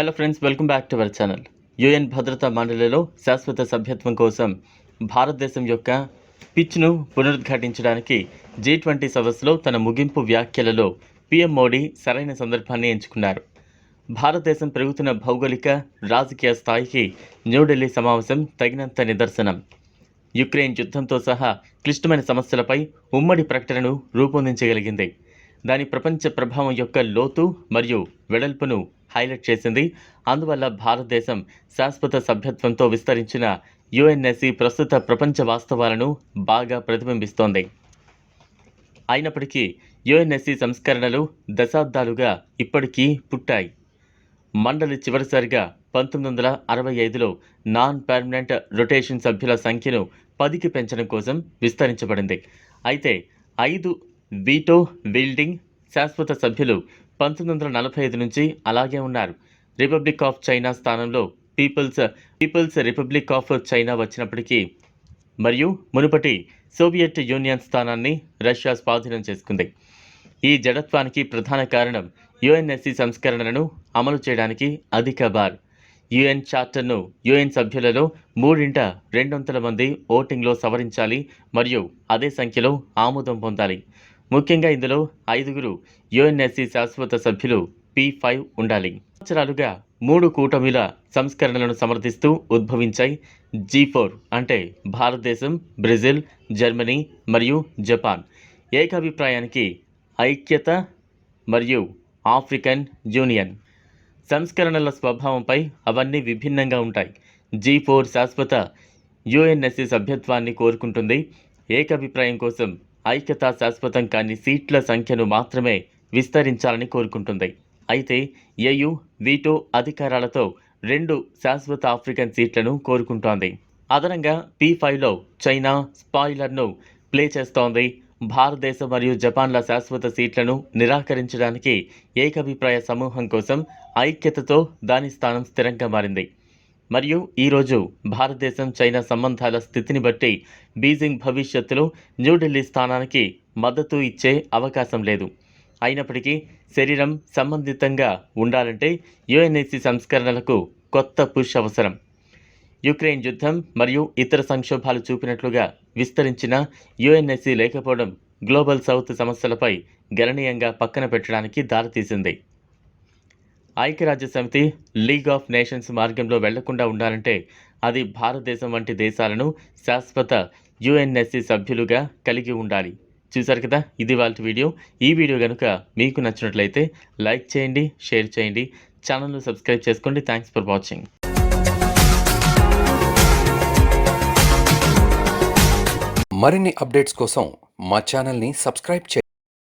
Hello friends welcome back to our channel UN భద్రతా మండలిలో శాశ్వత సభ్యత్వం కోసం భారతదేశం యొక్క పిచ్ను పునరుద్ఘాటించడానికి జీ ట్వంటీ సదస్సులో తన ముగింపు వ్యాఖ్యలలో పీఎం మోడీ సరైన సందర్భాన్ని ఎంచుకున్నారు. భారతదేశం పెరుగుతున్న భౌగోళిక రాజకీయ స్థాయికి న్యూఢిల్లీ సమావేశం తగినంత నిదర్శనం. యుక్రెయిన్ యుద్ధంతో సహా క్లిష్టమైన సమస్యలపై ఉమ్మడి ప్రకటనను రూపొందించగలిగింది. దాని ప్రపంచ ప్రభావం యొక్క లోతు మరియు వెడల్పును హైలైట్ చేసింది. అందువల్ల భారతదేశం శాశ్వత సభ్యత్వంతో విస్తరించిన యుఎన్ఎస్సి ప్రస్తుత ప్రపంచ వాస్తవాలను బాగా ప్రతిబింబిస్తోంది. అయినప్పటికీ యుఎన్ఎస్సి సంస్కరణలు దశాబ్దాలుగా ఇప్పటికీ పుట్టాయి. మండలి చివరిసారిగా పంతొమ్మిది వందల అరవై ఐదులో నాన్ పర్మనెంట్ రొటేషన్ సభ్యుల సంఖ్యను పదికి పెంచడం కోసం విస్తరించబడింది. అయితే ఐదు వీటో బిల్డింగ్ శాశ్వత సభ్యులు పంతొమ్మిది వందల నలభై ఐదు నుంచి అలాగే ఉన్నారు. రిపబ్లిక్ ఆఫ్ చైనా స్థానంలో People's People's Republic of China వచ్చినప్పటికీ మరియు మునుపటి సోవియట్ యూనియన్ స్థానాన్ని రష్యా స్వాధీనం చేసుకుంది. ఈ జడత్వానికి ప్రధాన కారణం యుఎన్ఎస్సి సంస్కరణలను అమలు చేయడానికి అధిక బార్ యుఎన్ చార్టర్ను యుఎన్ సభ్యులలో మూడింట రెండొంతుల మంది ఓటింగ్లో సవరించాలి మరియు అదే సంఖ్యలో ఆమోదం పొందాలి. ముఖ్యంగా ఇందులో ఐదుగురు యుఎన్ఎస్సి శాశ్వత సభ్యులు పి ఫైవ్ ఉండాలి. సంవత్సరాలుగా మూడు కూటమిల సంస్కరణలను సమర్థిస్తూ ఉద్భవించాయి జీ ఫోర్ అంటే భారతదేశం బ్రెజిల్ జర్మనీ మరియు జపాన్. ఏకాభిప్రాయానికి ఐక్యత మరియు ఆఫ్రికన్ యూనియన్. సంస్కరణల స్వభావంపై అవన్నీ విభిన్నంగా ఉంటాయి. జీ ఫోర్ శాశ్వత యుఎన్ఎస్సి సభ్యత్వాన్ని కోరుకుంటుంది. ఏకాభిప్రాయం కోసం ఐక్యత శాశ్వతం కాని సీట్ల సంఖ్యను మాత్రమే విస్తరించాలని కోరుకుంటుంది. అయితే ఏయు వీటో అధికారాలతో రెండు శాశ్వత ఆఫ్రికన్ సీట్లను కోరుకుంటోంది. అదనంగా పీ ఫైవ్లో చైనా స్పాయిలర్ను ప్లే చేస్తోంది. భారతదేశం మరియు జపాన్ల శాశ్వత సీట్లను నిరాకరించడానికి ఏకాభిప్రాయ సమూహం కోసం ఐక్యతతో దాని స్థానం స్థిరంగా మారింది. మరియు ఈరోజు భారతదేశం చైనా సంబంధాల స్థితిని బట్టి బీజింగ్ భవిష్యత్తులో న్యూఢిల్లీ స్థానానికి మద్దతు ఇచ్చే అవకాశం లేదు. అయినప్పటికీ శరీరం సంబంధితంగా ఉండాలంటే యుఎన్ఏసి సంస్కరణలకు కొత్త పుష్ అవసరం. యుక్రెయిన్ యుద్ధం మరియు ఇతర సంక్షోభాలు చూపినట్లుగా విస్తరించిన యుఎన్ఎస్సి లేకపోవడం గ్లోబల్ సౌత్ సమస్యలపై గణనీయంగా పక్కన పెట్టడానికి దారితీసింది. ఐక్యరాజ్య సమితి లీగ్ ఆఫ్ నేషన్స్ మార్గంలో వెళ్ళకుండా ఉండాలంటే అది భారతదేశం వంటి దేశాలను శాశ్వత యుఎన్ఎస్సి సభ్యులుగా కలిగి ఉండాలి. చూసారు కదా? ఇది వాళ్ళ వీడియో. ఈ వీడియో కనుక మీకు నచ్చినట్లయితే లైక్ చేయండి షేర్ చేయండి ఛానల్ను సబ్స్క్రైబ్ చేసుకోండి. Thanks for watching. మరిన్ని అప్డేట్స్ కోసం మా ఛానల్ని సబ్స్క్రైబ్ చేయండి.